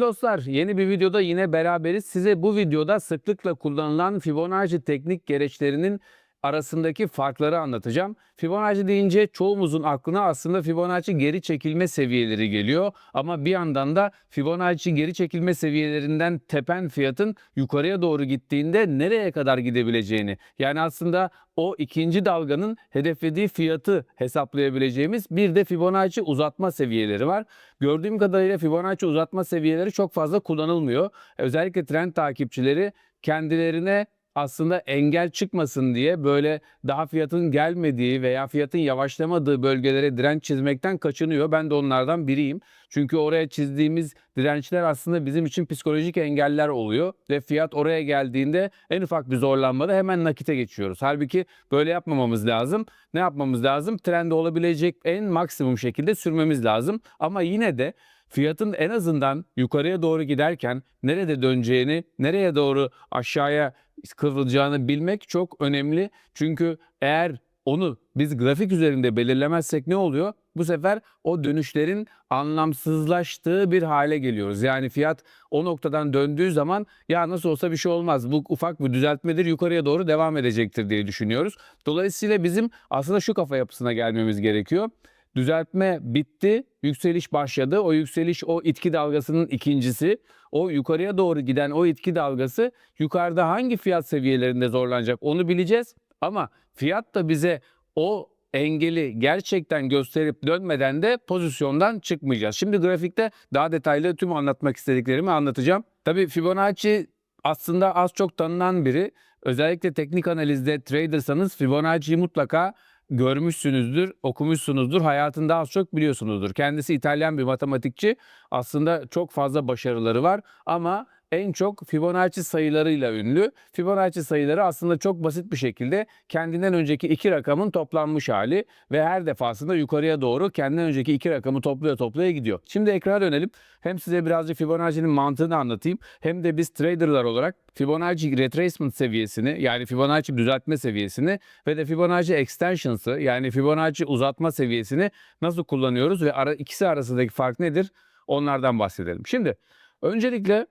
Dostlar yeni bir videoda yine beraberiz. Size bu videoda sıklıkla kullanılan Fibonacci teknik gereçlerinin arasındaki farkları anlatacağım. Fibonacci deyince çoğumuzun aklına aslında Fibonacci geri çekilme seviyeleri geliyor. Ama bir yandan da Fibonacci geri çekilme seviyelerinden tepen fiyatın yukarıya doğru gittiğinde nereye kadar gidebileceğini yani aslında o ikinci dalganın hedeflediği fiyatı hesaplayabileceğimiz bir de Fibonacci uzatma seviyeleri var. Gördüğüm kadarıyla Fibonacci uzatma seviyeleri çok fazla kullanılmıyor. Özellikle trend takipçileri kendilerine aslında engel çıkmasın diye böyle daha fiyatın gelmediği veya fiyatın yavaşlamadığı bölgelere direnç çizmekten kaçınıyor. Ben de onlardan biriyim. Çünkü oraya çizdiğimiz dirençler aslında bizim için psikolojik engeller oluyor ve fiyat oraya geldiğinde en ufak bir zorlanmada hemen nakite geçiyoruz. Halbuki böyle yapmamamız lazım. Ne yapmamız lazım? Trende olabilecek en maksimum şekilde sürmemiz lazım. Ama yine de fiyatın en azından yukarıya doğru giderken nerede döneceğini, nereye doğru aşağıya kıvrılacağını bilmek çok önemli. Çünkü eğer onu biz grafik üzerinde belirlemezsek ne oluyor? Bu sefer o dönüşlerin anlamsızlaştığı bir hale geliyoruz. Yani fiyat o noktadan döndüğü zaman ya nasıl olsa bir şey olmaz. Bu ufak bir düzeltmedir yukarıya doğru devam edecektir diye düşünüyoruz. Dolayısıyla bizim aslında şu kafa yapısına gelmemiz gerekiyor. Düzeltme bitti, yükseliş başladı. O yükseliş o itki dalgasının ikincisi. O yukarıya doğru giden o itki dalgası yukarıda hangi fiyat seviyelerinde zorlanacak onu bileceğiz. Ama fiyat da bize o engeli gerçekten gösterip dönmeden de pozisyondan çıkmayacağız. Şimdi grafikte daha detaylı tüm anlatmak istediklerimi anlatacağım. Tabii Fibonacci aslında az çok tanınan biri. Özellikle teknik analizde tradersanız Fibonacci'yi mutlaka görmüşsünüzdür, okumuşsunuzdur, hayatında az çok biliyorsunuzdur. Kendisi İtalyan bir matematikçi. Aslında çok fazla başarıları var ama en çok Fibonacci sayılarıyla ünlü. Fibonacci sayıları aslında çok basit bir şekilde kendinden önceki iki rakamın toplanmış hali ve her defasında yukarıya doğru kendinden önceki iki rakamı toplaya toplaya gidiyor. Şimdi ekrana dönelim. Hem size birazcık Fibonacci'nin mantığını anlatayım hem de biz traderlar olarak Fibonacci retracement seviyesini yani Fibonacci düzeltme seviyesini ve de Fibonacci extensions'ı yani Fibonacci uzatma seviyesini nasıl kullanıyoruz ve ara, ikisi arasındaki fark nedir? Onlardan bahsedelim. Şimdi öncelikle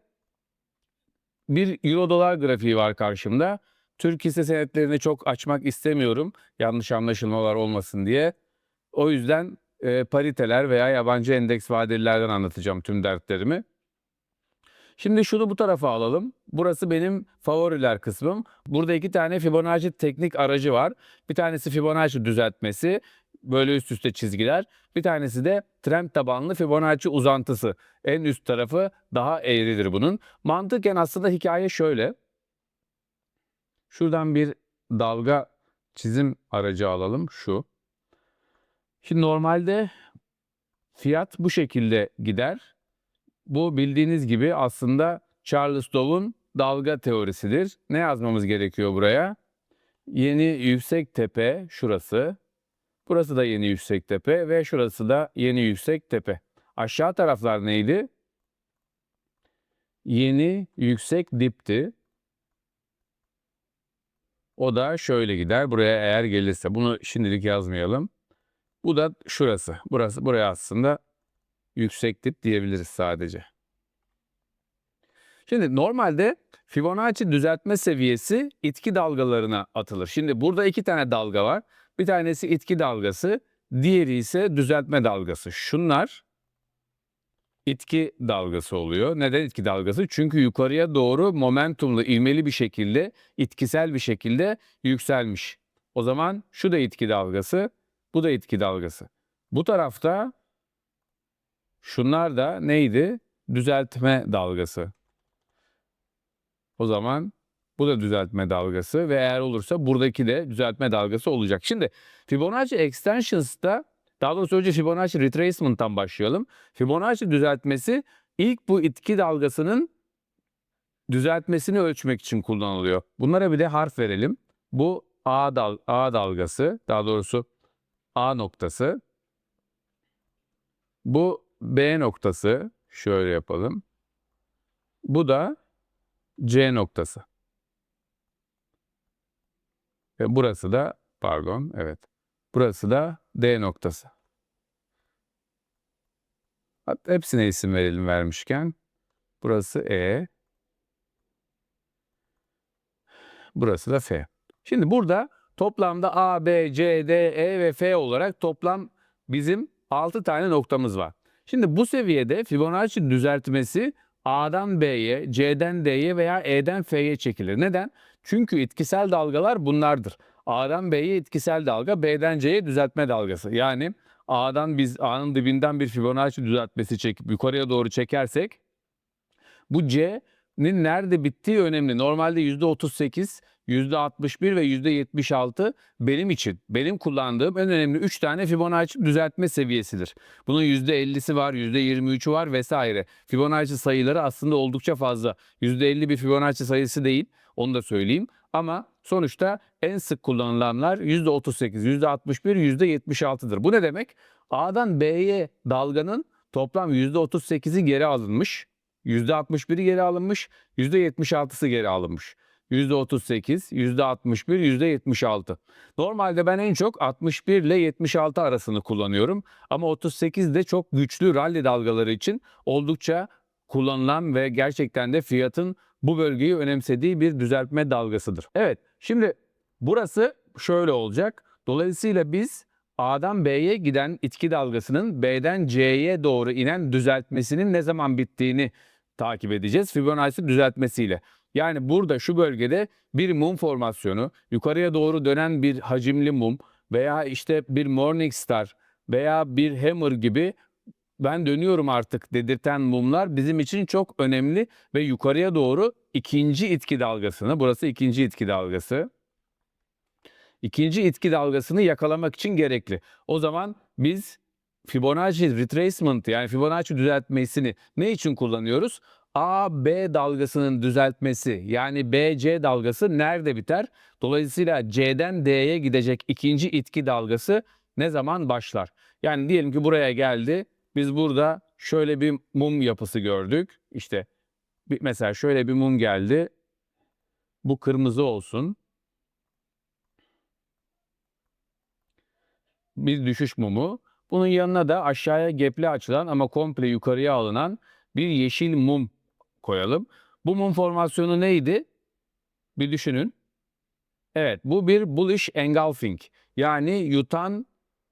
bir euro dolar grafiği var karşımda. Türk hisse senetlerini çok açmak istemiyorum. Yanlış anlaşılmalar olmasın diye. O yüzden e, pariteler veya yabancı endeks vadelilerden anlatacağım tüm dertlerimi. Şimdi şunu bu tarafa alalım. Burası benim favoriler kısmım. Burada iki tane Fibonacci teknik aracı var. Bir tanesi Fibonacci düzeltmesi. Böyle üst üste çizgiler. Bir tanesi de trend tabanlı Fibonacci uzantısı. En üst tarafı daha eğridir bunun. Mantıken aslında hikaye şöyle. Şuradan bir dalga çizim aracı alalım. Şu. Şimdi normalde fiyat bu şekilde gider. Bu bildiğiniz gibi aslında Charles Dove'un dalga teorisidir. Ne yazmamız gerekiyor buraya? Yeni yüksek tepe şurası. Burası da yeni yüksek tepe ve şurası da yeni yüksek tepe. Aşağı taraflar neydi? Yeni yüksek dipti. O da şöyle gider. Buraya eğer gelirse. Bunu şimdilik yazmayalım. Bu da şurası. Burası buraya aslında yüksek dip diyebiliriz sadece. Şimdi normalde Fibonacci düzeltme seviyesi itki dalgalarına atılır. Şimdi burada iki tane dalga var. Bir tanesi itki dalgası, diğeri ise düzeltme dalgası. Şunlar itki dalgası oluyor. Neden itki dalgası? Çünkü yukarıya doğru momentumlu, ilmeli bir şekilde, itkisel bir şekilde yükselmiş. O zaman şu da itki dalgası, bu da itki dalgası. Bu tarafta şunlar da neydi? Düzeltme dalgası. O zaman bu da düzeltme dalgası ve eğer olursa buradaki de düzeltme dalgası olacak. Şimdi Fibonacci Extensions'ta daha doğrusu önce Fibonacci Retracement'tan başlayalım. Fibonacci düzeltmesi ilk bu itki dalgasının düzeltmesini ölçmek için kullanılıyor. Bunlara bir de harf verelim. Bu A, dal A dalgası, daha doğrusu A noktası. Bu B noktası. Şöyle yapalım. Bu da C noktası. Ve burası da pardon evet. Burası da D noktası. Hepsine isim verelim vermişken. Burası E. Burası da F. Şimdi burada toplamda A, B, C, D, E ve F olarak toplam bizim 6 tane noktamız var. Şimdi bu seviyede Fibonacci düzeltmesi A'dan B'ye, C'den D'ye veya E'den F'ye çekilir. Neden? Çünkü etkisel dalgalar bunlardır. A'dan B'ye etkisel dalga, B'den C'ye düzeltme dalgası. Yani A'dan biz A'nın dibinden bir Fibonacci düzeltmesi çekip yukarıya doğru çekersek bu C'nin nerede bittiği önemli. Normalde %38, %61 ve %76 benim için, benim kullandığım en önemli 3 tane Fibonacci düzeltme seviyesidir. Bunun %50'si var, %23'ü var vesaire. Fibonacci sayıları aslında oldukça fazla. %50 bir Fibonacci sayısı değil, onu da söyleyeyim. Ama sonuçta en sık kullanılanlar %38, %61, %76'dır. Bu ne demek? A'dan B'ye dalganın toplam %38'i geri alınmış. %61'i geri alınmış, %76'sı geri alınmış. %38, %61, %76. Normalde ben en çok 61 ile 76 arasını kullanıyorum. Ama 38 de çok güçlü rally dalgaları için oldukça kullanılan ve gerçekten de fiyatın bu bölgeyi önemsediği bir düzeltme dalgasıdır. Evet, şimdi burası şöyle olacak. Dolayısıyla biz A'dan B'ye giden itki dalgasının B'den C'ye doğru inen düzeltmesinin ne zaman bittiğini takip edeceğiz Fibonacci düzeltmesiyle. Yani burada şu bölgede bir mum formasyonu, yukarıya doğru dönen bir hacimli mum veya işte bir Morning Star veya bir Hammer gibi ben dönüyorum artık dedirten mumlar bizim için çok önemli ve yukarıya doğru ikinci itki dalgasını, burası ikinci itki dalgası. İkinci itki dalgasını yakalamak için gerekli. O zaman biz Fibonacci retracement yani Fibonacci düzeltmesini ne için kullanıyoruz? A, B dalgasının düzeltmesi yani B, C dalgası nerede biter? Dolayısıyla C'den D'ye gidecek ikinci itki dalgası ne zaman başlar? Yani diyelim ki buraya geldi. Biz burada şöyle bir mum yapısı gördük. İşte mesela şöyle bir mum geldi. Bu kırmızı olsun. Bir düşüş mumu. Bunun yanına da aşağıya gepli açılan ama komple yukarıya alınan bir yeşil mum koyalım. Bu mum formasyonu neydi? Bir düşünün. Evet bu bir bullish engulfing yani yutan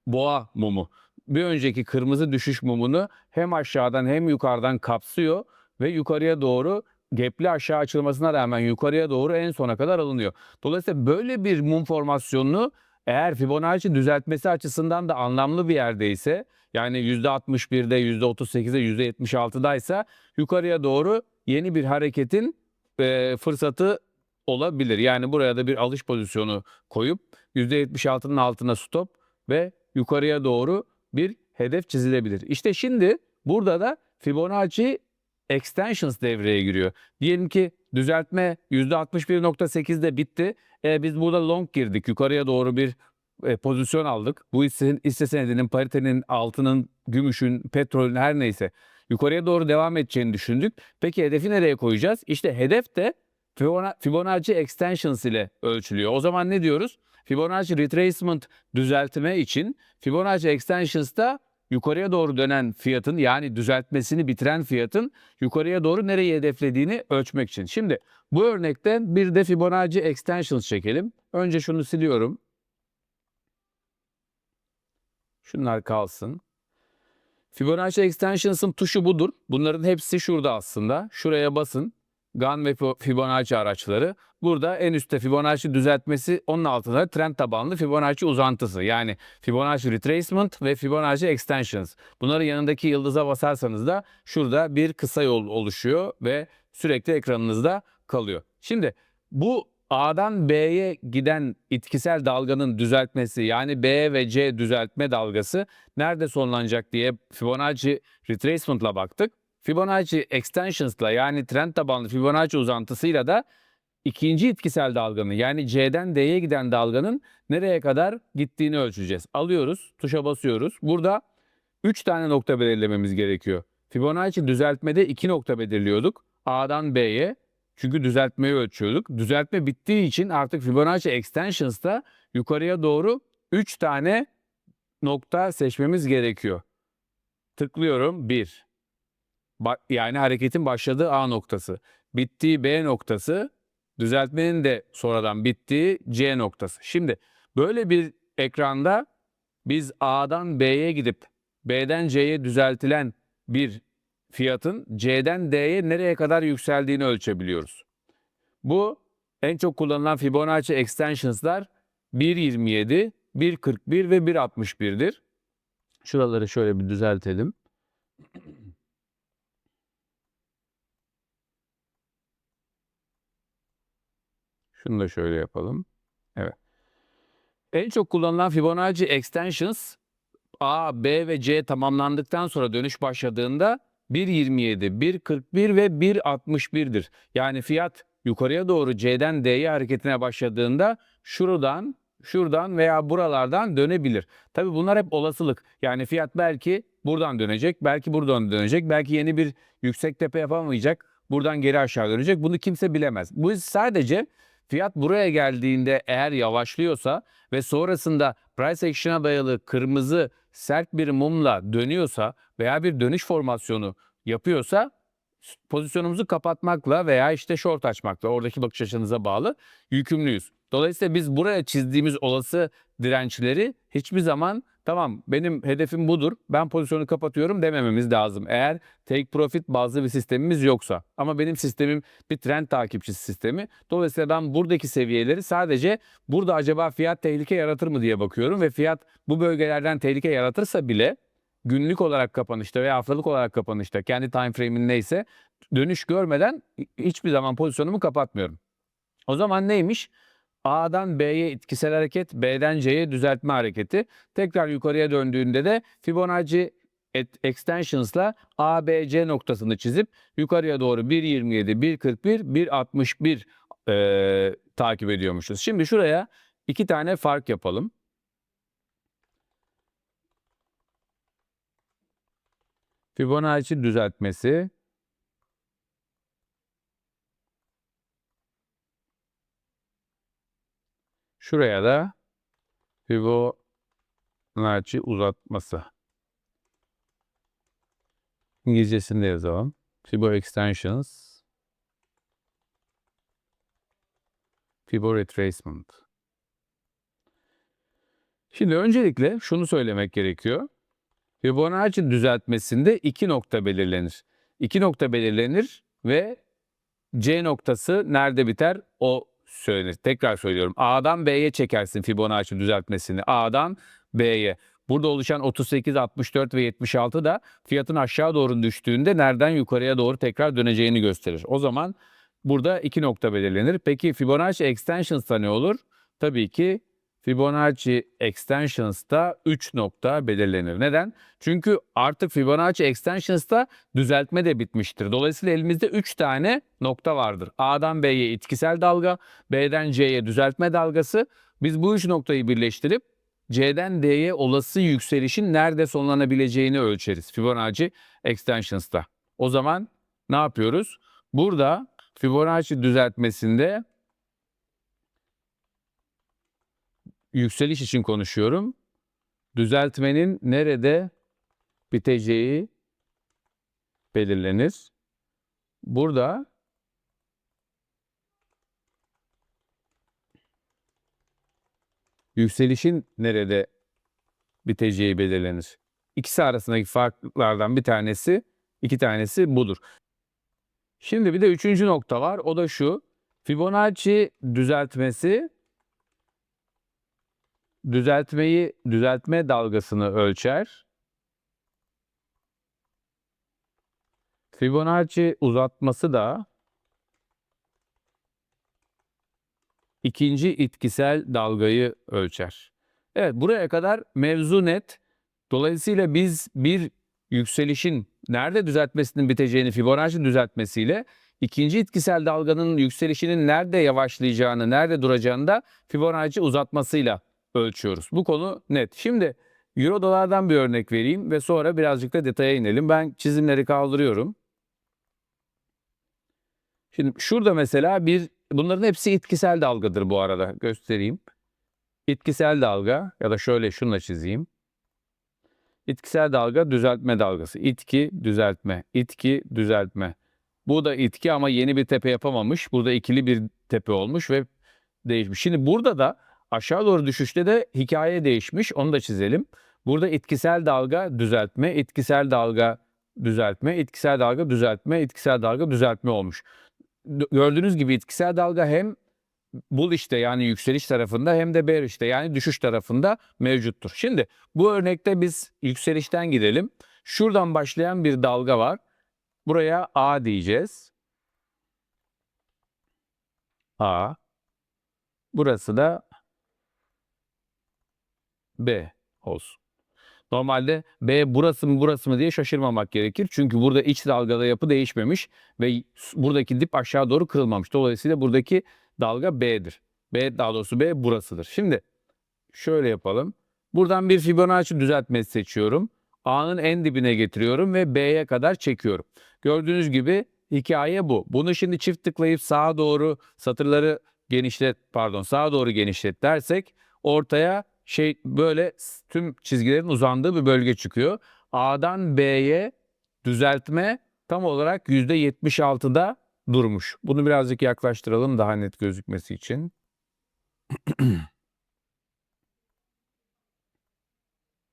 boğa mumu. Bir önceki kırmızı düşüş mumunu hem aşağıdan hem yukarıdan kapsıyor ve yukarıya doğru gepli aşağı açılmasına rağmen yukarıya doğru en sona kadar alınıyor. Dolayısıyla böyle bir mum formasyonunu eğer Fibonacci düzeltmesi açısından da anlamlı bir yerdeyse yani %61'de, %38'de, %76'daysa yukarıya doğru yeni bir hareketin e, fırsatı olabilir. Yani buraya da bir alış pozisyonu koyup %76'nın altına stop ve yukarıya doğru bir hedef çizilebilir. İşte şimdi burada da Fibonacci extensions devreye giriyor. Diyelim ki düzeltme %61.8'de bitti. E, biz burada long girdik. Yukarıya doğru bir e, pozisyon aldık. Bu hisse, hisse senedinin, paritenin, altının, gümüşün, petrolün her neyse yukarıya doğru devam edeceğini düşündük. Peki hedefi nereye koyacağız? İşte hedef de Fibonacci extensions ile ölçülüyor. O zaman ne diyoruz? Fibonacci retracement düzeltme için Fibonacci extensions'ta yukarıya doğru dönen fiyatın yani düzeltmesini bitiren fiyatın yukarıya doğru nereyi hedeflediğini ölçmek için. Şimdi bu örnekten bir de Fibonacci extensions çekelim. Önce şunu siliyorum. Şunlar kalsın. Fibonacci extensions'ın tuşu budur. Bunların hepsi şurada aslında. Şuraya basın. GAN ve Fibonacci araçları. Burada en üstte Fibonacci düzeltmesi, onun altında trend tabanlı Fibonacci uzantısı. Yani Fibonacci retracement ve Fibonacci extensions. Bunların yanındaki yıldıza basarsanız da şurada bir kısa yol oluşuyor ve sürekli ekranınızda kalıyor. Şimdi bu A'dan B'ye giden itkisel dalganın düzeltmesi yani B ve C düzeltme dalgası nerede sonlanacak diye Fibonacci retracement'la baktık. Fibonacci extensions'la yani trend tabanlı Fibonacci uzantısıyla da ikinci itkisel dalganın yani C'den D'ye giden dalganın nereye kadar gittiğini ölçeceğiz. Alıyoruz, tuşa basıyoruz. Burada 3 tane nokta belirlememiz gerekiyor. Fibonacci düzeltmede 2 nokta belirliyorduk. A'dan B'ye, çünkü düzeltmeyi ölçüyorduk. Düzeltme bittiği için artık Fibonacci Extensions'ta yukarıya doğru 3 tane nokta seçmemiz gerekiyor. Tıklıyorum 1. Yani hareketin başladığı A noktası, bittiği B noktası, düzeltmenin de sonradan bittiği C noktası. Şimdi böyle bir ekranda biz A'dan B'ye gidip B'den C'ye düzeltilen bir fiyatın C'den D'ye nereye kadar yükseldiğini ölçebiliyoruz. Bu en çok kullanılan Fibonacci extensions'lar 1.27, 1.41 ve 1.61'dir. Şuraları şöyle bir düzeltelim. Şunu da şöyle yapalım. Evet. En çok kullanılan Fibonacci extensions A, B ve C tamamlandıktan sonra dönüş başladığında 1.27, 1.41 ve 1.61'dir. Yani fiyat yukarıya doğru C'den D'ye hareketine başladığında şuradan, şuradan veya buralardan dönebilir. Tabii bunlar hep olasılık. Yani fiyat belki buradan dönecek, belki buradan dönecek, belki yeni bir yüksek tepe yapamayacak, buradan geri aşağı dönecek. Bunu kimse bilemez. Bu sadece fiyat buraya geldiğinde eğer yavaşlıyorsa ve sonrasında price action'a dayalı kırmızı sert bir mumla dönüyorsa veya bir dönüş formasyonu yapıyorsa pozisyonumuzu kapatmakla veya işte short açmakla oradaki bakış açınıza bağlı yükümlüyüz. Dolayısıyla biz buraya çizdiğimiz olası dirençleri hiçbir zaman tamam benim hedefim budur ben pozisyonu kapatıyorum demememiz lazım. Eğer take profit bazlı bir sistemimiz yoksa. Ama benim sistemim bir trend takipçisi sistemi. Dolayısıyla ben buradaki seviyeleri sadece burada acaba fiyat tehlike yaratır mı diye bakıyorum ve fiyat bu bölgelerden tehlike yaratırsa bile günlük olarak kapanışta veya haftalık olarak kapanışta kendi time frame'in neyse dönüş görmeden hiçbir zaman pozisyonumu kapatmıyorum. O zaman neymiş? A'dan B'ye etkisel hareket, B'den C'ye düzeltme hareketi. Tekrar yukarıya döndüğünde de Fibonacci extensions'la ABC noktasını çizip yukarıya doğru 1.27, 1.41, 1.61 eee, takip ediyormuşuz. Şimdi şuraya iki tane fark yapalım. Fibonacci düzeltmesi Şuraya da Fibonacci uzatması. İngilizcesini de yazalım. Fibo extensions. Fibo retracement. Şimdi öncelikle şunu söylemek gerekiyor. Fibonacci düzeltmesinde iki nokta belirlenir. İki nokta belirlenir ve C noktası nerede biter? O söylenir. Tekrar söylüyorum. A'dan B'ye çekersin Fibonacci düzeltmesini. A'dan B'ye. Burada oluşan 38, 64 ve 76 da fiyatın aşağı doğru düştüğünde nereden yukarıya doğru tekrar döneceğini gösterir. O zaman burada iki nokta belirlenir. Peki Fibonacci Extensions'ta ne olur? Tabii ki Fibonacci Extensions'ta 3 nokta belirlenir. Neden? Çünkü artık Fibonacci Extensions'ta düzeltme de bitmiştir. Dolayısıyla elimizde 3 tane nokta vardır. A'dan B'ye etkisel dalga, B'den C'ye düzeltme dalgası. Biz bu üç noktayı birleştirip C'den D'ye olası yükselişin nerede sonlanabileceğini ölçeriz Fibonacci Extensions'ta. O zaman ne yapıyoruz? Burada Fibonacci düzeltmesinde yükseliş için konuşuyorum. Düzeltmenin nerede biteceği belirlenir. Burada yükselişin nerede biteceği belirlenir. İkisi arasındaki farklardan bir tanesi, iki tanesi budur. Şimdi bir de üçüncü nokta var. O da şu. Fibonacci düzeltmesi düzeltmeyi düzeltme dalgasını ölçer. Fibonacci uzatması da ikinci itkisel dalgayı ölçer. Evet buraya kadar mevzu net. Dolayısıyla biz bir yükselişin nerede düzeltmesinin biteceğini Fibonacci düzeltmesiyle ikinci itkisel dalganın yükselişinin nerede yavaşlayacağını, nerede duracağını da Fibonacci uzatmasıyla ölçüyoruz. Bu konu net. Şimdi Euro dolardan bir örnek vereyim ve sonra birazcık da detaya inelim. Ben çizimleri kaldırıyorum. Şimdi şurada mesela bir bunların hepsi etkisel dalgadır bu arada. Göstereyim. Etkisel dalga ya da şöyle şunla çizeyim. İtkisel dalga düzeltme dalgası. İtki düzeltme. İtki düzeltme. Bu da itki ama yeni bir tepe yapamamış. Burada ikili bir tepe olmuş ve değişmiş. Şimdi burada da aşağı doğru düşüşte de hikaye değişmiş. Onu da çizelim. Burada etkisel dalga düzeltme, etkisel dalga düzeltme, etkisel dalga düzeltme, etkisel dalga düzeltme olmuş. Gördüğünüz gibi etkisel dalga hem bulish'te yani yükseliş tarafında hem de bearish'te yani düşüş tarafında mevcuttur. Şimdi bu örnekte biz yükselişten gidelim. Şuradan başlayan bir dalga var. Buraya A diyeceğiz. A. Burası da B olsun. Normalde B burası mı burası mı diye şaşırmamak gerekir. Çünkü burada iç dalgada yapı değişmemiş ve buradaki dip aşağı doğru kırılmamış. Dolayısıyla buradaki dalga B'dir. B daha doğrusu B burasıdır. Şimdi şöyle yapalım. Buradan bir Fibonacci düzeltmesi seçiyorum. A'nın en dibine getiriyorum ve B'ye kadar çekiyorum. Gördüğünüz gibi hikaye bu. Bunu şimdi çift tıklayıp sağa doğru satırları genişlet pardon sağa doğru genişlet dersek ortaya şey böyle tüm çizgilerin uzandığı bir bölge çıkıyor. A'dan B'ye düzeltme tam olarak %76'da durmuş. Bunu birazcık yaklaştıralım daha net gözükmesi için.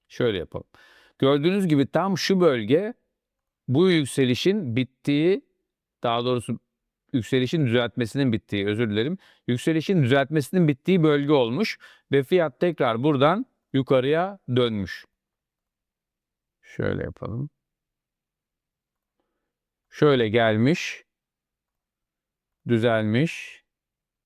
Şöyle yapalım. Gördüğünüz gibi tam şu bölge bu yükselişin bittiği, daha doğrusu yükselişin düzeltmesinin bittiği, özür dilerim. Yükselişin düzeltmesinin bittiği bölge olmuş ve fiyat tekrar buradan yukarıya dönmüş. Şöyle yapalım. Şöyle gelmiş, düzelmiş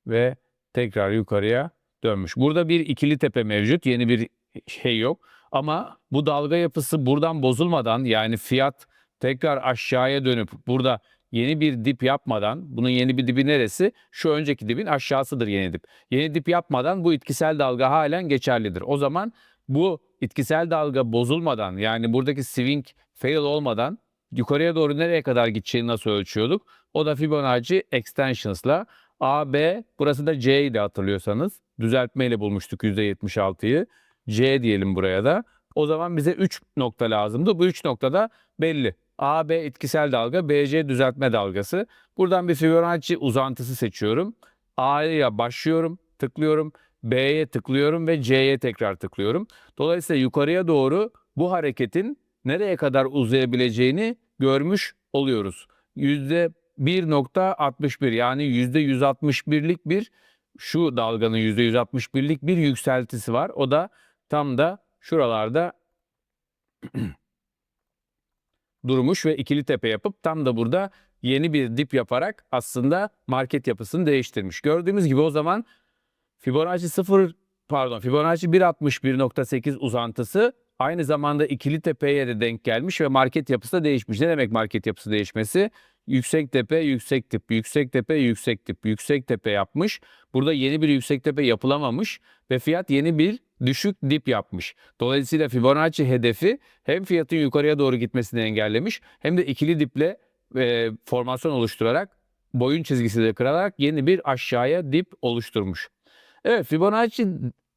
ve tekrar yukarıya dönmüş. Burada bir ikili tepe mevcut. Yeni bir şey yok. Ama bu dalga yapısı buradan bozulmadan yani fiyat tekrar aşağıya dönüp burada yeni bir dip yapmadan bunun yeni bir dibi neresi? Şu önceki dibin aşağısıdır yeni dip. Yeni dip yapmadan bu itkisel dalga halen geçerlidir. O zaman bu itkisel dalga bozulmadan yani buradaki swing fail olmadan yukarıya doğru nereye kadar gideceğini nasıl ölçüyorduk? O da Fibonacci extensions'la AB burası da C ile hatırlıyorsanız düzeltmeyle bulmuştuk %76'yı. C diyelim buraya da. O zaman bize 3 nokta lazımdı. Bu 3 noktada belli. AB etkisel dalga, BC düzeltme dalgası. Buradan bir Fibonacci uzantısı seçiyorum. A'ya başlıyorum, tıklıyorum. B'ye tıklıyorum ve C'ye tekrar tıklıyorum. Dolayısıyla yukarıya doğru bu hareketin nereye kadar uzayabileceğini görmüş oluyoruz. %1.61 yani %161'lik bir şu dalganın %161'lik bir yükseltisi var. O da tam da şuralarda durmuş ve ikili tepe yapıp tam da burada yeni bir dip yaparak aslında market yapısını değiştirmiş. Gördüğümüz gibi o zaman Fibonacci 0 pardon Fibonacci 1.61.8 uzantısı aynı zamanda ikili tepeye de denk gelmiş ve market yapısı da değişmiş. Ne demek market yapısı değişmesi? Yüksek tepe, yüksek tip, yüksek tepe, yüksek tip, yüksek tepe yapmış. Burada yeni bir yüksek tepe yapılamamış ve fiyat yeni bir düşük dip yapmış. Dolayısıyla Fibonacci hedefi hem fiyatın yukarıya doğru gitmesini engellemiş hem de ikili diple e, formasyon oluşturarak boyun çizgisi de kırarak yeni bir aşağıya dip oluşturmuş. Evet Fibonacci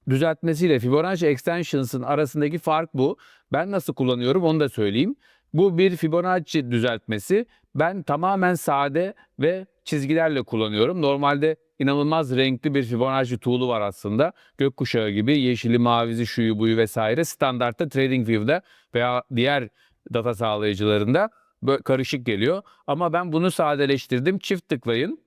düzeltmesiyle Fibonacci extensions'ın arasındaki fark bu. Ben nasıl kullanıyorum onu da söyleyeyim. Bu bir Fibonacci düzeltmesi. Ben tamamen sade ve çizgilerle kullanıyorum. Normalde inanılmaz renkli bir Fibonacci tool'u var aslında. Gökkuşağı gibi yeşili, mavisi, şuyu, buyu vesaire. Standartta TradingView'da veya diğer data sağlayıcılarında böyle karışık geliyor. Ama ben bunu sadeleştirdim. Çift tıklayın.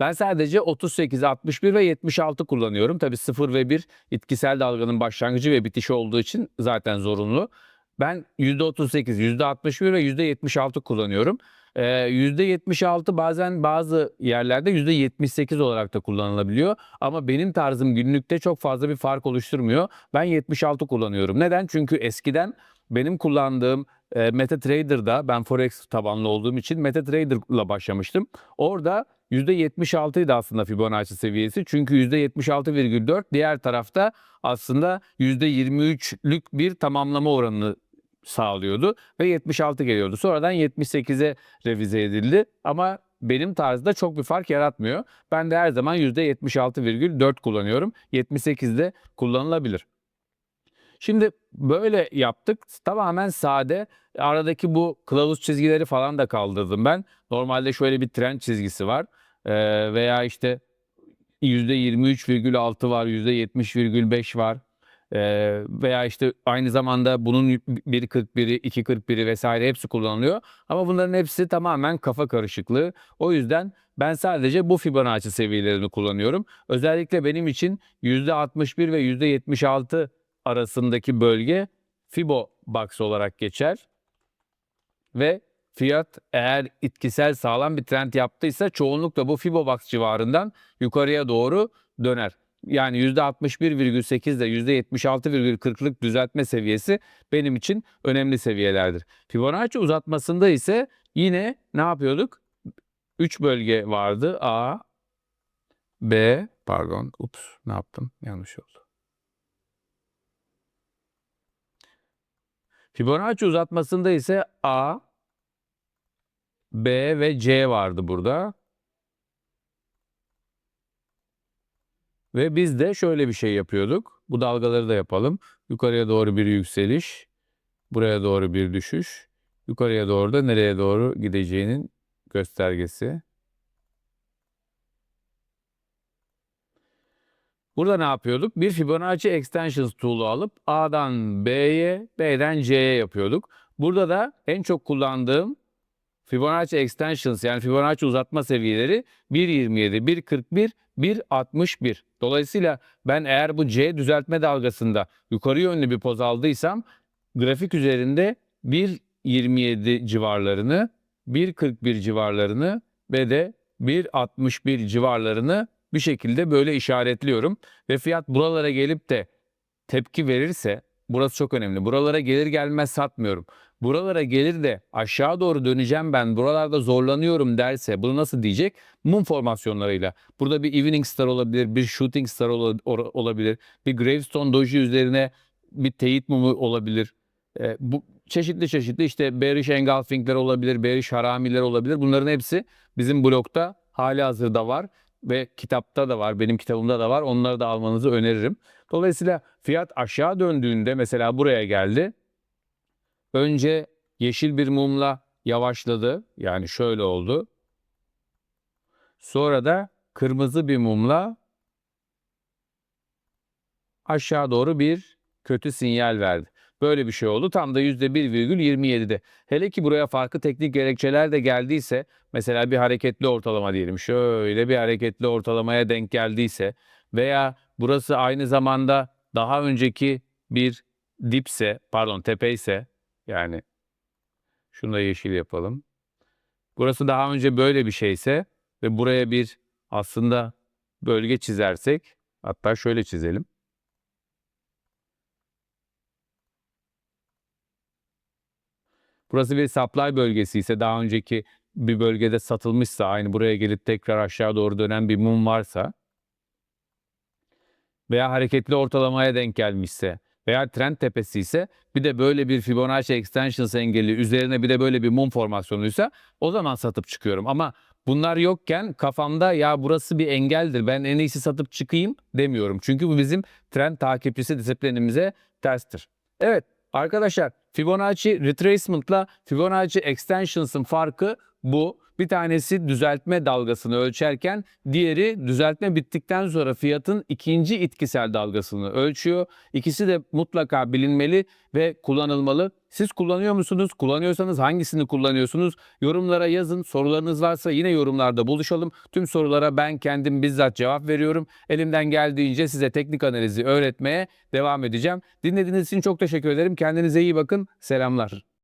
Ben sadece 38, 61 ve 76 kullanıyorum. Tabii 0 ve 1 etkisel dalganın başlangıcı ve bitişi olduğu için zaten zorunlu. Ben %38, %61 ve %76 kullanıyorum. Ee, %76 bazen bazı yerlerde %78 olarak da kullanılabiliyor. Ama benim tarzım günlükte çok fazla bir fark oluşturmuyor. Ben 76 kullanıyorum. Neden? Çünkü eskiden benim kullandığım e, MetaTrader'da ben Forex tabanlı olduğum için MetaTrader'la başlamıştım. Orada %76 idi aslında Fibonacci seviyesi. Çünkü %76,4 diğer tarafta aslında %23'lük bir tamamlama oranını sağlıyordu ve 76 geliyordu. Sonradan 78'e revize edildi ama benim tarzda çok bir fark yaratmıyor. Ben de her zaman %76,4 kullanıyorum. 78 de kullanılabilir. Şimdi böyle yaptık. Tamamen sade. Aradaki bu kılavuz çizgileri falan da kaldırdım ben. Normalde şöyle bir trend çizgisi var. Ee, veya işte %23,6 var, %70,5 var. Veya işte aynı zamanda bunun 1.41'i, 2.41'i vesaire hepsi kullanılıyor. Ama bunların hepsi tamamen kafa karışıklığı. O yüzden ben sadece bu Fibonacci seviyelerini kullanıyorum. Özellikle benim için %61 ve %76 arasındaki bölge Fibo Box olarak geçer. Ve fiyat eğer itkisel sağlam bir trend yaptıysa çoğunlukla bu Fibo Box civarından yukarıya doğru döner. Yani %61,8 ile %76,40'lık düzeltme seviyesi benim için önemli seviyelerdir. Fibonacci uzatmasında ise yine ne yapıyorduk? 3 bölge vardı. A, B, pardon, ups ne yaptım? Yanlış oldu. Fibonacci uzatmasında ise A, B ve C vardı burada. Ve biz de şöyle bir şey yapıyorduk. Bu dalgaları da yapalım. Yukarıya doğru bir yükseliş, buraya doğru bir düşüş, yukarıya doğru da nereye doğru gideceğinin göstergesi. Burada ne yapıyorduk? Bir Fibonacci Extensions tool'u alıp A'dan B'ye, B'den C'ye yapıyorduk. Burada da en çok kullandığım Fibonacci Extensions yani Fibonacci uzatma seviyeleri 1.27, 1.41, 1.61. Dolayısıyla ben eğer bu C düzeltme dalgasında yukarı yönlü bir poz aldıysam grafik üzerinde 1.27 civarlarını, 1.41 civarlarını ve de 1.61 civarlarını bir şekilde böyle işaretliyorum. Ve fiyat buralara gelip de tepki verirse burası çok önemli. Buralara gelir gelmez satmıyorum. Buralara gelir de aşağı doğru döneceğim ben buralarda zorlanıyorum derse bunu nasıl diyecek? Mum formasyonlarıyla. Burada bir Evening Star olabilir, bir Shooting Star olabilir, bir Gravestone Doji üzerine bir teyit mumu olabilir. E, bu çeşitli çeşitli işte bearish engulfing'ler olabilir, bearish haramiler olabilir. Bunların hepsi bizim blokta hali hazırda var ve kitapta da var, benim kitabımda da var. Onları da almanızı öneririm. Dolayısıyla fiyat aşağı döndüğünde mesela buraya geldi. Önce yeşil bir mumla yavaşladı. Yani şöyle oldu. Sonra da kırmızı bir mumla aşağı doğru bir kötü sinyal verdi. Böyle bir şey oldu. Tam da %1,27'de. Hele ki buraya farklı teknik gerekçeler de geldiyse mesela bir hareketli ortalama diyelim. Şöyle bir hareketli ortalamaya denk geldiyse veya burası aynı zamanda daha önceki bir dipse pardon tepe ise yani şunu da yeşil yapalım. Burası daha önce böyle bir şeyse ve buraya bir aslında bölge çizersek hatta şöyle çizelim. Burası bir supply bölgesi ise daha önceki bir bölgede satılmışsa aynı buraya gelip tekrar aşağı doğru dönen bir mum varsa veya hareketli ortalamaya denk gelmişse veya trend tepesi ise bir de böyle bir Fibonacci Extensions engeli üzerine bir de böyle bir mum formasyonuysa o zaman satıp çıkıyorum. Ama bunlar yokken kafamda ya burası bir engeldir ben en iyisi satıp çıkayım demiyorum. Çünkü bu bizim trend takipçisi disiplinimize terstir. Evet arkadaşlar Fibonacci Retracement ile Fibonacci Extensions'ın farkı bu. Bir tanesi düzeltme dalgasını ölçerken diğeri düzeltme bittikten sonra fiyatın ikinci itkisel dalgasını ölçüyor. İkisi de mutlaka bilinmeli ve kullanılmalı. Siz kullanıyor musunuz? Kullanıyorsanız hangisini kullanıyorsunuz? Yorumlara yazın. Sorularınız varsa yine yorumlarda buluşalım. Tüm sorulara ben kendim bizzat cevap veriyorum. Elimden geldiğince size teknik analizi öğretmeye devam edeceğim. Dinlediğiniz için çok teşekkür ederim. Kendinize iyi bakın. Selamlar.